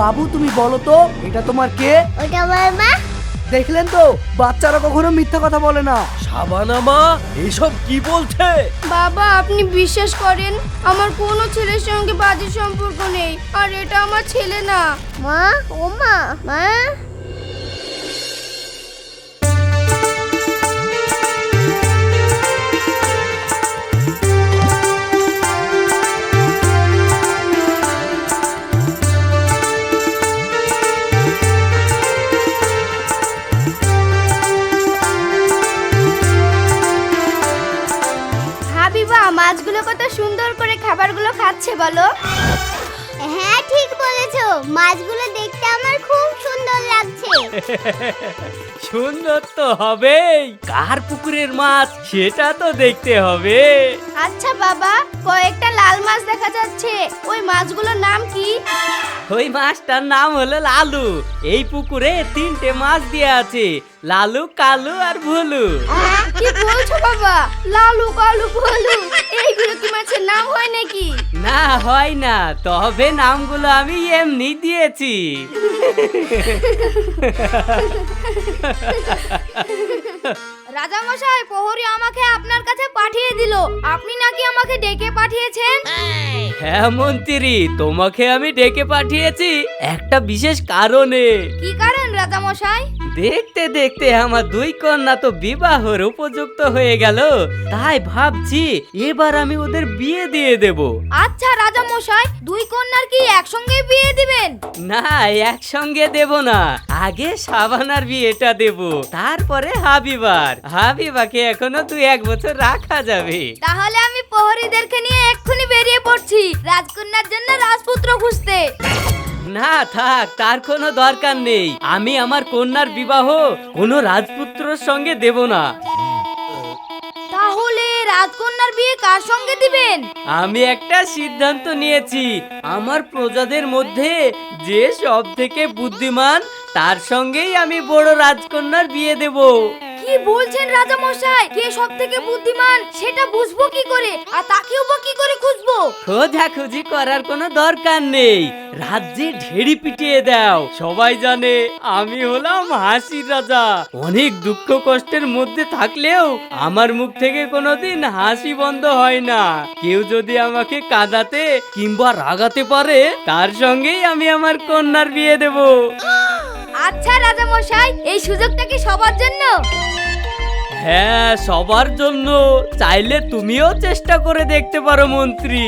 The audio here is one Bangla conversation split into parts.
বাবু তুমি বলো তো এটা তোমার কে? ওটা আমার মা। দেখলেন তো বাচ্চারা কখনো মিথ্যা কথা বলে না। সাবানা মা এসব কি বলছে? বাবা আপনি বিশ্বাস করেন আমার কোনো ছেলের সঙ্গে বাজে সম্পর্ক নেই আর এটা আমার ছেলে না। মা ও মা মা। সুন্দর তো হবেই। কার পুকুরের মাছ, সেটা তো দেখতে হবে। আচ্ছা বাবা, কয়েকটা লাল মাছ দেখা যাচ্ছে। ওই মাছগুলোর নাম কি? ওই মাছটার নাম হলো লালু। এই পুকুরে তিনটে মাছ দিয়ে আছে লালু কালু আর ভুলু। কি বলছো বাবা? লালু কালু বলু এইগুলো কি মাছের নাম হয় নাকি? না হয় না তবে নামগুলো আমি এমনি দিয়েছি। রাজামশাই প্রহরী আমাকে আপনার কাছে পাঠিয়ে দিল। আপনি নাকি আমাকে ডেকে পাঠিয়েছেন? হ্যাঁ মন্ত্রী তোমাকে আমি ডেকে পাঠিয়েছি একটা বিশেষ কারণে। কি কারণ? রাজামশাই? দেখতে দেখতে আমার দুই কন্যা তো বিবাহর উপযুক্ত হয়ে গেল। তাই ভাবছি এবার আমি ওদের বিয়ে দিয়ে দেব। আচ্ছা রাজামশাই দুই কন্যার কি একসঙ্গে বিয়ে দিবেন? না একসঙ্গে দেব না। আগে সাবানার বিয়েটা দেব তারপরে হাবিবার। হাবিবাকে এখনও দুই এক বছর রাখা যাবে। তাহলে আমি প্রহরীদেরকে নিয়ে এক্ষুনি বেরিয়ে পড়ছি রাজকন্যার জন্য রাজপুত্র খুঁজতে। না থাক তার কোনো দরকার নেই। আমি আমার কন্যার বিবাহ কোনো রাজপুত্রর সঙ্গে দেব না। তাহলে রাজকন্যার বিয়ে কার সঙ্গে দিবেন? আমি একটা সিদ্ধান্ত নিয়েছি। আমার প্রজাদের মধ্যে যে সব থেকে বুদ্ধিমান তার সঙ্গেই আমি বড় রাজকন্যার বিয়ে দেব। কি বলছেন রাজামশাই? কে সব থেকে বুদ্ধিমান সেটা বুঝব কি করে? আর তাকেও বা কি করে খুঁজবো? খোঁজাখুঁজি করার কোনো দরকার নেই। রাজ্যে ঢেড়ি পিটিয়ে দাও। সবাই জানে আমি হলাম হাসির রাজা। অনেক দুঃখ কষ্টের মধ্যে থাকলেও আমার মুখ থেকে কোনোদিন হাসি বন্ধ হয় না। কেউ যদি আমাকে কাঁদাতে কিংবা রাগাতে পারে তার সঙ্গেই আমি আমার কন্যার বিয়ে দেব। আচ্ছা রাজা মশাই এই সুযোগটা কি সবার জন্য? হ্যাঁ সবার জন্য। চাইলে তুমিও চেষ্টা করে দেখতে পারো, মন্ত্রী।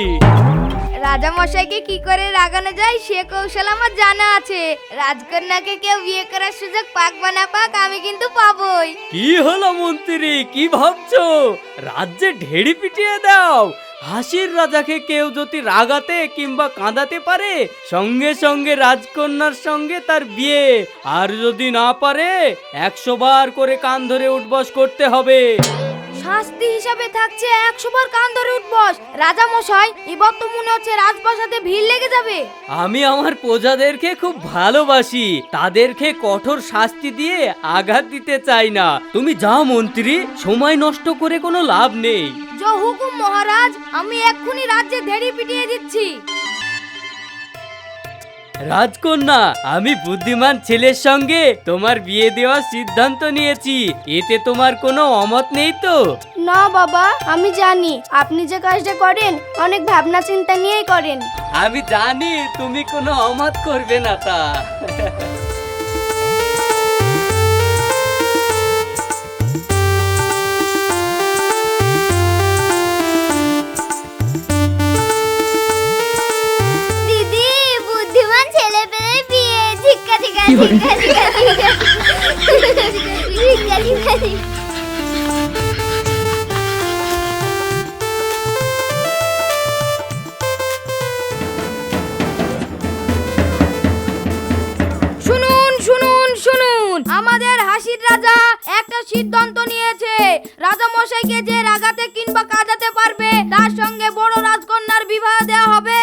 রাজামশাইকে কি করে রাগানো যায় সে কৌশল আমার জানা আছে। রাজকন্যাকে কেউ বিয়ে করার সুযোগ পাক বা না পাক আমি কিন্তু পাবই। কি হলো মন্ত্রী? কি ভাবছ? রাজ্যে ঢেড়ি পিটিয়ে দাও। হাসির রাজাকে কেউ যদি রাগাতে কিংবা কাঁদাতে পারে, সঙ্গে সঙ্গে রাজকন্যার সঙ্গে তার বিয়ে। আর যদি না পারে, একশো বার করে কান ধরে উঠবস করতে হবে। শাস্তি হিসাবে থাকছে একশো বার কান ধরে উঠবস। রাজামশাই এবার তো মনে হচ্ছে রাজপ্রাসাদে ভিড় লেগে যাবে। আমি আমার প্রজাদেরকে খুব ভালোবাসি। তাদেরকে কঠোর শাস্তি দিয়ে আঘাত দিতে চাই না। তুমি যাও মন্ত্রী সময় নষ্ট করে কোনো লাভ নেই। জো হুকুম মহারাজ আমি এক্ষুনি রাজ্যে ধেড়ি পিটিয়ে দিচ্ছি। রাজকন্যা আমি বুদ্ধিমান ছেলের সঙ্গে তোমার বিয়ে দেওয়ার সিদ্ধান্ত নিয়েছি। এতে তোমার কোনো অমত নেই তো? না বাবা আমি জানি। আপনি যে কাজটা করেন অনেক ভাবনা চিন্তা নিয়েই করেন। আমি জানি তুমি কোনো অমত করবে না তা। রাজা একটা সিদ্ধান্ত নিয়েছে। রাজা মশাইকে যে রাগাতে কিংবা কাজাতে পারবে, তার সঙ্গে বড় রাজকন্যার বিবাহ দেওয়া হবে।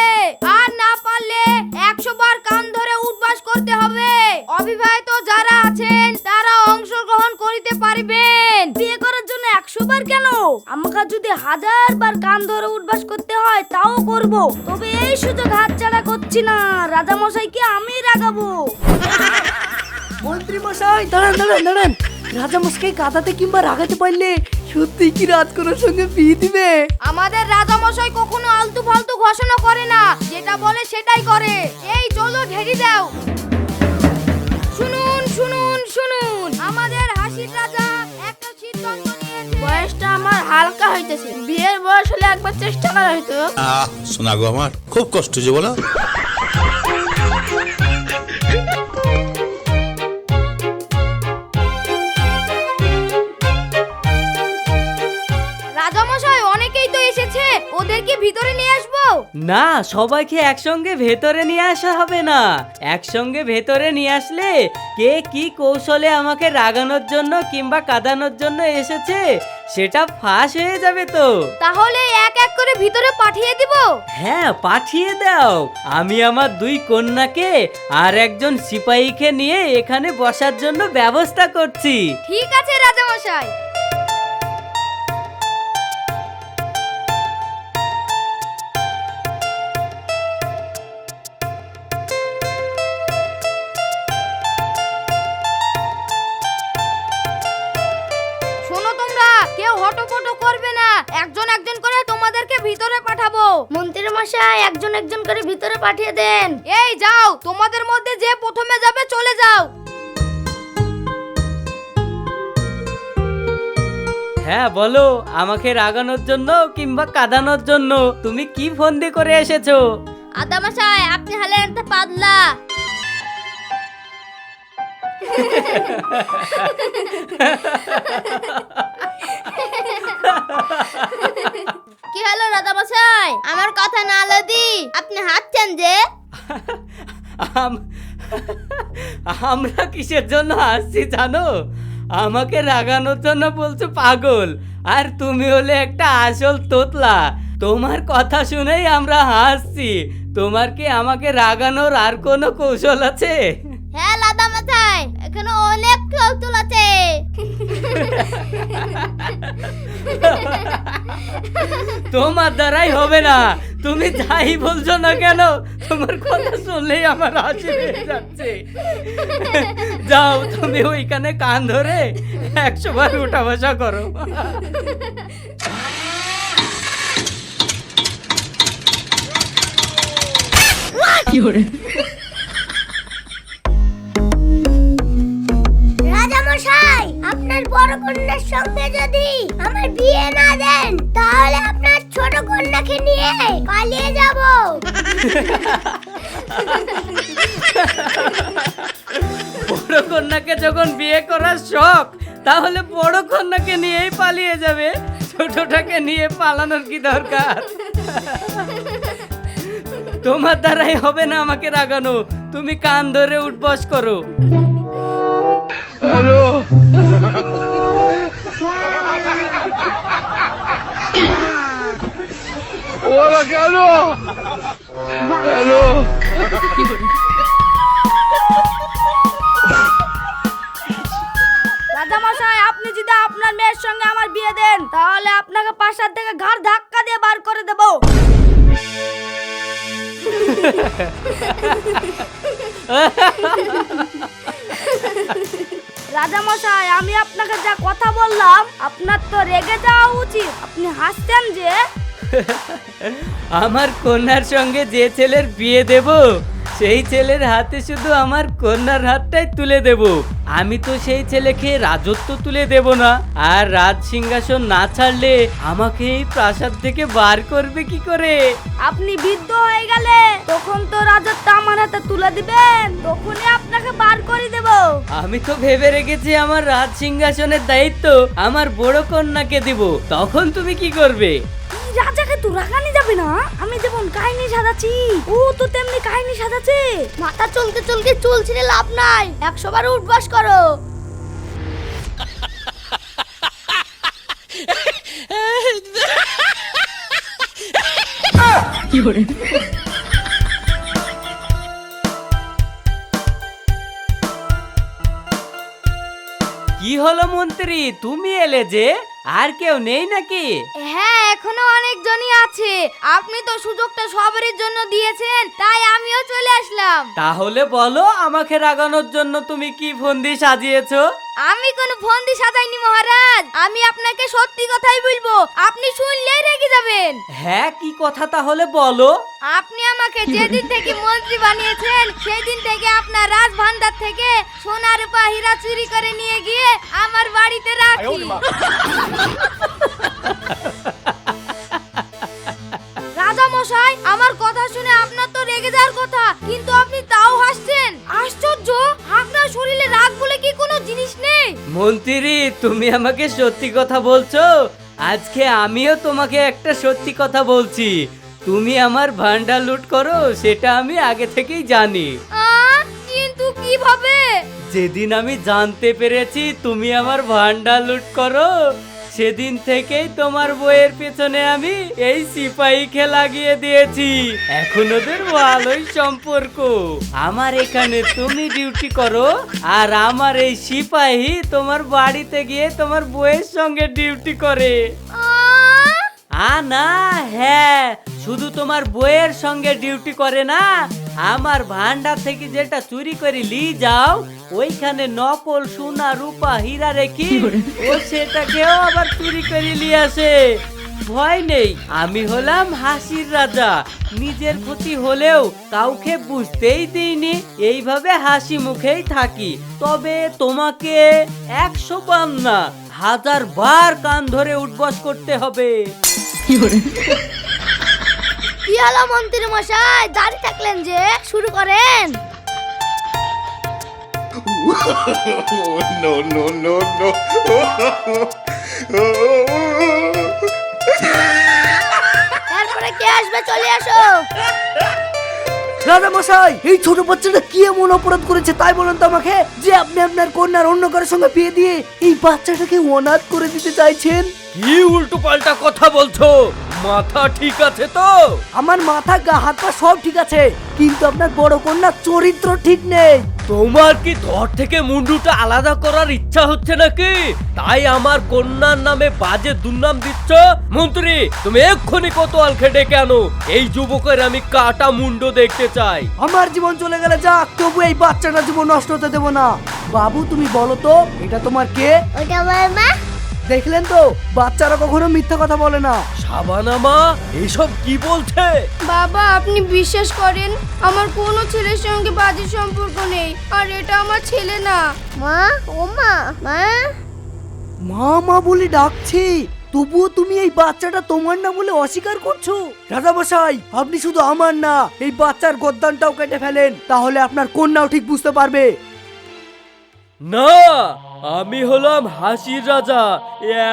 আর না পারলে একশো বার কান ধরে উঠবাস করতে হবে। অবিবাহিত যারা আছেন, তারা অংশগ্রহণ করিতে পারবেন। বিয়ে করার জন্য একশো বার কেন? আমাকে যদি হাজার বার কান ধরে উঠবাস করতে হয়, তাও করব। তবে এই সুযোগ হাতছাড়া করছি না। রাজা মশাইকে আমি রাগাবো। মন্ত্রী মশাই দাঁড়ান দাঁড়ান দাঁড়ান। রাজা মশাই কাঁদাতে কিংবা রাগাতে পারলে সত্যি কি সঙ্গে বিয়ে দিবে? আমাদের রাজা মশাই কখনো আলতু ফালতু ঘোষণা করে না। যেটা বলে সেটাই করে। এই চলো ঢেড়ি দাও। শুনুন শুনুন শুনুন। আমাদের হাসির রাজা একটা সিদ্ধান্ত নিয়েছে। বয়সটা আমার হালকা হইতেছে। বিয়ের বয়স হলে একবার চেষ্টা করা হইতো। আহ শোনা গো আমার খুব কষ্ট যে বলো। না সবাইকে একসঙ্গে ভেতরে নিয়ে আসা হবে না। একসঙ্গে ভেতরে নিয়ে আসলে কে কি কৌশলে আমাকে রাগানোর জন্য কিংবা কাঁদানোর জন্য এসেছে সেটা ফাঁস হয়ে যাবে তো। তাহলে এক এক করে ভিতরে পাঠিয়ে দিব? হ্যাঁ পাঠিয়ে দাও। আমি আমার দুই কন্যাকে আর একজন সিপাহীকে নিয়ে এখানে বসার জন্য ব্যবস্থা করছি। ঠিক আছে রাজা মন্ত্রী মশাই একজন একজন করে ভিতরে পাঠিয়ে দেন। এই যাও তোমাদের মধ্যে যে প্রথমে যাবে চলে যাও। হ্যাঁ বলো আমাকে রাগানোর জন্য কিংবা কাঁদানোর জন্য তুমি কি ফন্দি করে এসেছ? আদা মশাই আপনি হলেন একটা পাতলা। কি হলো রাধা মশাই আমার কথা না লদি। আপনি হাঁটছেন যে? আমরা কিসের জন্য আসছি জানো? আমাকে রাগানোর জন্য বলছো পাগল। আর তুমি হলে একটা আসল তোতলা। তোমার কথা শুনেই আমরা হাসছি। তোমার কি আমাকে রাগানোর আর কোনো কৌশল আছে? হ্যাঁ লাদা মাথায় এখানে অনেক কৌতুল আছে। তোমার দ্বারাই হবে না। তুমি যাই বলছো না কেন, তোমার কথা শুনলেই আমার হাসি যাচ্ছে। যাও, তুমি ওইখানে কান ধরে একশো বার উঠা বসা করো। রাজা আপনার বড় কন্যার সঙ্গে যদি আমার বিয়ে না দেন তাহলে আপনার ছোট কন্যাকে নিয়ে পালিয়ে যাব। বড় কন্যাকে যখন বিয়ে করার শখ তাহলে বড় কন্যাকে নিয়েই পালিয়ে যাবে। ছোটটাকে নিয়ে পালানোর কি দরকার? তোমার দ্বারাই হবে না আমাকে রাগানো। তুমি কান ধরে উঠবস করো। রাজা মশাই আপনি যদি আপনার মেয়ের সঙ্গে আমার বিয়ে দেন তাহলে আপনাকে পাশার থেকে ঘাড় ধাক্কা দিয়ে বার করে দেব। রাজা মশাই আমি আপনাকে যা কথা বললাম, আপনার তো রেগে যাওয়া উচিত। আপনি হাসতেন যে? আমার কন্যার সঙ্গে যে ছেলের বিয়ে দেব সেই ছেলের হাতে শুধু আমার কন্যার হাতটাই তুলে দেব। আমি তো সেই ছেলেকে রাজত্ব তুলে দেব না। আর রাজ সিংহাসন না ছাড়লে আমাকে এই প্রাসাদ থেকে বার করবে কি করে? আপনি বৃদ্ধ হয়ে গেলে তখন তো রাজত্ব আমার হাতে তুলে দিবেন। তখনই আপনাকে বার করে দেব। আমি তো ভেবে রেখেছি আমার রাজ সিংহাসনের দায়িত্ব আমার বড় কন্যাকে দিব। তখন তুমি কি করবে? রাজাকে তো রাগানি যাবে না। আমি যেমন কাহিনী সাজাচ্ছি, ও তো তেমনি কাহিনী সাজাচ্ছে। মাথা চলকে চলকে চুল ছিঁড়ে লাভ নাই একশো বার উঠবাস করো। কি হলো মন্ত্রী? তুমি এলে যে? আর কেউ নেই নাকি? হ্যাঁ এখনও অনেকজনই আছে। আপনি তো সুযোগটা সবারই জন্য দিয়েছেন তাই আমিও চলে আসলাম। তাহলে বলো আমাকে রাগানোর জন্য তুমি কি ফন্দি সাজিয়েছো? আমি কোনো ফন্দি সাজাইনি মহারাজ। আমি আপনাকে সত্যি কথাই বলব আপনি শুনলেই রেগে যাবেন। হ্যাঁ কি কথা তাহলে বলো? আপনি আমাকে যেদিন থেকে মন্ত্রী বানিয়েছেন সেদিন থেকে আপনার রাজভান্ডার থেকে সোনা রূপা হীরা চুরি করে নিয়ে গিয়ে আমার বাড়িতে রাখি। মন্ত্রী তুমি আমাকে সত্যি কথা বলছো? আজকে আমিও তোমাকে একটা সত্যি কথা বলছি। তুমি আমার ভান্ডার লুট করো সেটা আমি আগে থেকেই জানি। কিন্তু কীভাবে? যেদিন আমি জানতে পেরেছি তুমি আমার ভান্ডার লুট করো সেদিন থেকেই তোমার বইয়ের পেছনে আমি এই সিপাহী খেলা গিয়ে দিয়েছি। এখন ওদের ভালোই সম্পর্ক। আমার এখানে তুমি ডিউটি করো, আর আমার এই সিপাহি তোমার বাড়িতে গিয়ে তোমার বইয়ের সঙ্গে ডিউটি করে। আ, না হ্যাঁ শুধু তোমার বইয়ের সঙ্গে ডিউটি করে না আমার ভান্ডার থেকে যেটা চুরি করে লি যাও ওইখানে নকল সোনা রূপা হীরা রেখি ও সেটাকেও আবার চুরি করে নিয়ে আসে। ভয় নেই আমি হলাম হাসির রাজা নিজের ক্ষতি হলেও কাউকে বুঝতেই দিইনি এইভাবে হাসি মুখেই থাকি। তবে তোমাকে একশো বার না হাজার বার কান ধরে উঠবস করতে হবে। কি হলো মন্ত্রী মশাই দাঁড়িয়ে থাকলেন যে শুরু করেন। no, no, no, no. তারপরে কে আসবে? চলে আসো। রাজা মশাই, এই ছোট বাচ্চাটা কি এমন অপরাধ করেছে তাই বলুন তো আমাকে? যে আপনি আপনার কন্যার অন্য কারোর সঙ্গে বিয়ে দিয়ে এই বাচ্চাটাকে অনাথ করে দিতে চাইছেন? কি উল্টো পাল্টা কথা বলছো? মাথা ঠিক আছে তো? আমার মাথা গা হাত পা সব ঠিক আছে কিন্তু আপনার বড় কন্যার চরিত্র ঠিক নেই। তোমার কি ধর থেকে মুন্ডুটা আলাদা করার ইচ্ছা হচ্ছে নাকি? তাই আমার কন্যার নামে বাজে দুর্নাম দিচ্ছ? মন্ত্রী তুমি এক্ষুনি কোতোয়াল খেটে কেন? এই যুবকের আমি কাটা মুন্ডু দেখতে চাই। আমার জীবন চলে গেলে যাক তবু এই বাচ্চাটা জীবন নষ্ট হতে দেবো না। বাবু তুমি বলো তো এটা তোমার কে? ওটা আমার মা। দেখলেন তো বাচ্চারা কখনো মিথ্যা কথা বলে না। সাবানা মা এসব কি বলছে? বাবা আপনি বিশ্বাস করেন আমার কোনো ছেলের সঙ্গে বাজে সম্পর্ক নেই আর এটা আমার ছেলে না। মা ও মা মা। মা মা বলে ডাকছি তবুও তুমি এই বাচ্চাটা তোমার না বলে অস্বীকার করছ? রাজামশাই আপনি শুধু আমার না এই বাচ্চার গদ্দানটাও কেটে ফেলেন তাহলে আপনার কন্যাও ঠিক বুঝতে পারবে। না! আমি হলাম হাসির রাজা।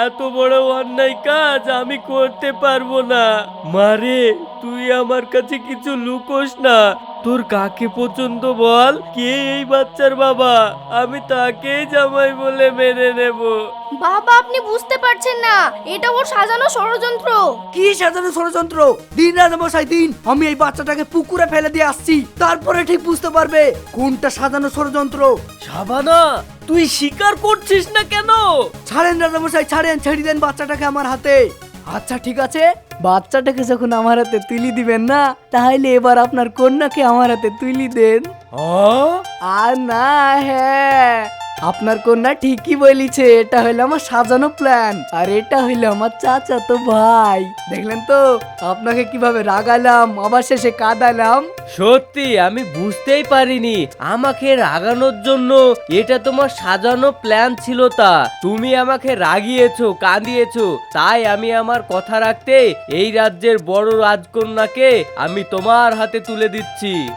এত বড় অন্যায় কাজ আমি করতে পারব না। মারে তুই আমার কাছে কিছু লুকোস না। তোর কাকে পছন্দ বল? কে এই বাচ্চার বাবা? আমি তাকেই জামাই বলে মেনে নেব। বাবা আপনি বুঝতে পারছেন না। এটা ওর সাজানো ষড়যন্ত্র। কি সাজানো ষড়যন্ত্র? দিন রাজামশাই দিন। আমি এই বাচ্চাটাকে পুকুরে ফেলে দিয়ে আসছি। তারপরে ঠিক বুঝতে পারবে কোনটা সাজানো ষড়যন্ত্র। সাবানা! তুই স্বীকার করছিস না কেন? ছাড়েন রাজামশাই ছাড়েন ছেড়ে দেন বাচ্চাটাকে আমার হাতে। আচ্ছা ঠিক আছে। বাচ্চাটাকে যখন আমার হাতে তুলি দিবেন না তাহলে এবার আপনার কন্যাকে আমার হাতে তুলি দেন। ও আর না হ্যাঁ। আপনার কন্যা ঠিকই বলিছে, এটা হইল আমার সাজানো প্ল্যান আর এটা হইল আমার চাচা তো ভাই। দেখলেন তো? আপনাকে কীভাবে রাগালাম, আবার শেষে কাঁদালাম। সত্যি, আমি বুঝতেই পারিনি। আমাকে রাগানোর জন্য এটা তোমার সাজানো প্ল্যান ছিল তা। তুমি আমাকে রাগিয়েছো, কাঁদিয়েছো। তাই আমি আমার কথা রাখতে এই রাজ্যের বড় রাজকন্যাকে আমি তোমার হাতে তুলে দিচ্ছি।